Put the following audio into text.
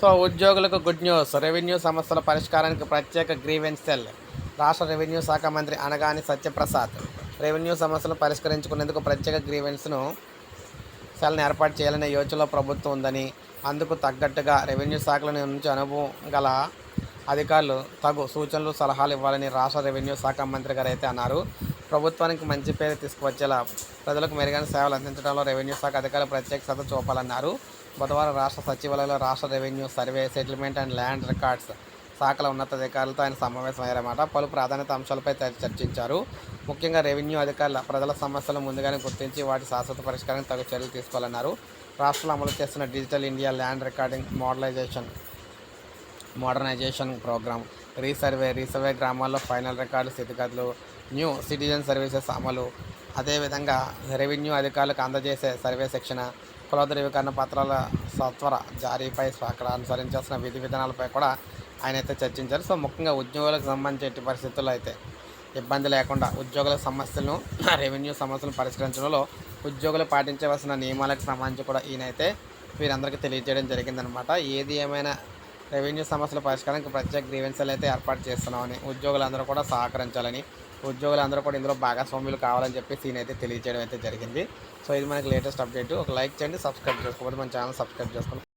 So ఉద్యోగులకు good news. Revenue సమస్యల పరిష్కారానికి ప్రత్యేక గ్రీవెన్స్ సెల్. రాష్ట్ర రెవెన్యూ శాఖ మంత్రి అనగాని సత్యప్రసాద్ రెవెన్యూ సమస్యలు పరిష్కరించుకునేందుకు ప్రత్యేక గ్రీవెన్స్ను సెల్ని ఏర్పాటు చేయాలనే యోచనలో ప్రభుత్వం ఉందని అందుకు తగ్గట్టుగా రెవెన్యూ శాఖల నుంచి అనుభవం గల అధికారులు తగు సూచనలు సలహాలు ఇవ్వాలని రాష్ట్ర రెవెన్యూ శాఖ మంత్రి గారు అయితే అన్నారు. ప్రభుత్వానికి మంచి పేరు తీసుకువచ్చేలా ప్రజలకు మెరుగైన సేవలు అందించడంలో రెవెన్యూ శాఖ అధికారులు ప్రత్యేక శ్రద్ధ చూపాలన్నారు. బుధవారం రాష్ట్ర సచివాలయంలో రాష్ట్ర revenue survey settlement and land records శాఖల ఉన్నతాధికారులతో ఆయన సమావేశం అయ్యారన్నమాట. పలు ప్రాధాన్యత అంశాలపై చర్చించారు. ముఖ్యంగా రెవెన్యూ అధికారుల ప్రజల సమస్యలు ముందుగానే గుర్తించి వాటి శాశ్వత పరిష్కారానికి తగు చర్యలు తీసుకోవాలన్నారు. రాష్ట్రంలో అమలు చేస్తున్న digital India land recording modelisation modernisation programme resurvey resurvey గ్రామాల్లో ఫైనల్ రికార్డు స్థితిగతులు న్యూ సిటిజన్ సర్వీసెస్ అమలు అదేవిధంగా రెవెన్యూ అధికారులకు అందజేసే సర్వే శిక్షణ కుల ధృవీకరణ పత్రాల సత్వర జారీపై అక్కడ అనుసరించాల్సిన విధి విధానాలపై కూడా ఆయన అయితే చర్చించారు. సో ముఖ్యంగా ఉద్యోగులకు సంబంధించి ఎట్టి పరిస్థితుల్లో అయితే ఇబ్బంది లేకుండా ఉద్యోగుల సమస్యలను రెవెన్యూ సమస్యలను పరిష్కరించడంలో ఉద్యోగులు పాటించవలసిన నియమాలకు సంబంధించి కూడా ఈయనైతే వీరందరికీ తెలియజేయడం జరిగిందనమాట. ఏది ఏమైనా రెవెన్యూ సమస్యల పరిష్కారానికి ప్రత్యేక గ్రీవెన్సీలు అయితే ఏర్పాటు చేస్తున్నామని ఉద్యోగులందరూ కూడా సహకరించాలని ఉద్యోగులందరూ కూడా ఇందులో భాగస్వామ్యులు కావాలని చెప్పి సీన్ అయితే తెలియజేయడం అయితే జరిగింది. సో ఇది మనకి లేటెస్ట్ అప్డేట్. ఒక లైక్ చేయండి సబ్స్క్రైబ్ చేసుకోకపోతే మన ఛానల్ సబ్స్క్రైబ్ చేసుకోండి